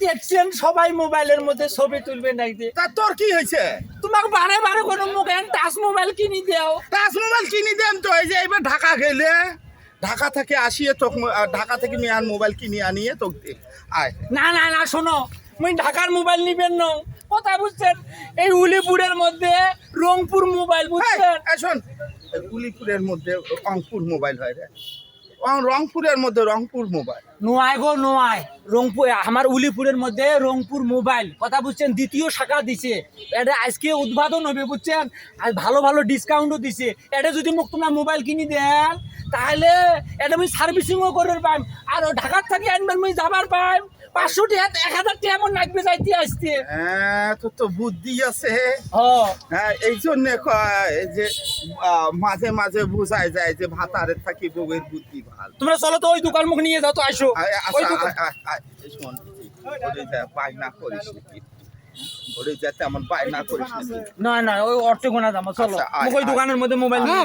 দেখছেন সবাই মোবাইলের মধ্যে ছবি তুলবে নাকি তা তোর কি হয়েছে? তোমাকে বারে বারে কোনো মুখে টাচ মোবাইল কিনে দাও। টাচ মোবাইল কিনি দেন তো এই যে এবার ঢাকা গেলে ঢাকা থেকে আসিয়ে তো ঢাকা থেকে নিয়ে মোবাইল কিনে আনিয়ে তো আয়। না না না শোনো মুই ঢাকার মোবাইল নিবেন না কথা বুঝছেন? এই উলিপুরের মধ্যে রংপুর মোবাইল বুঝছেন? শোন উলিপুরের মধ্যে রংপুর মোবাইল হয় রং- রংপুরের মধ্যে রংপুর মোবাইল। নোয়াই গো নোয়াই। রংপুর, আমার উলিপুরের মধ্যে রংপুর মোবাইল। কথা বুঝছেন? দ্বিতীয় শাখা দিছে। এটা আজকে উদ্বোধন হবে, বুঝছেন? আর ভালো ভালো ডিসকাউন্টও দিছে। এটা যদি মোক তোমরা মোবাইল কিনি দেন, তাহলে এটা আমি সার্ভিসিংও করে পাইম। আর ঢাকার থাকি আনবেন আমি যাবার পাইম। পাঁচশো টাকা এক হাজার টাকা এমন লাগবে যাইতে আসতে। হ্যাঁ তোর তো বুদ্ধি আছে। হ্যাঁ। এই জন্য কয় যে মাঝে মাঝে বোঝায় যায় যে ভাতারের থাকি বউয়ের বুদ্ধি ভালো। তোমরা চলো তো ওই দোকান মুখ নিয়ে যাও তো আসো। আয়, ওই আচ্ছা, দোকান বায়না করিস ওরে যাতে আমার বায়না করিস না না ওই অর্থ গোনা দাম চলো। আচ্ছা, ওই দোকানের মধ্যে মোবাইল যাও।